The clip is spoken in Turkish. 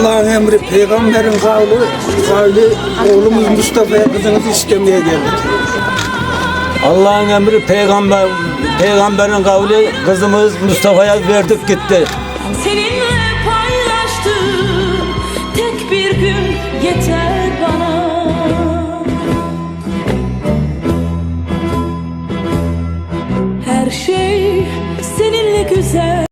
Allah'ın emri, peygamberin kavli, kavli oğlumuz Mustafa'ya kızınızı istemeye geldik. Allah'ın emri, peygamber, peygamberin kavli kızımız Mustafa'ya verdik gitti. Seninle paylaştığım tek bir gün yeter bana. Her şey seninle güzel.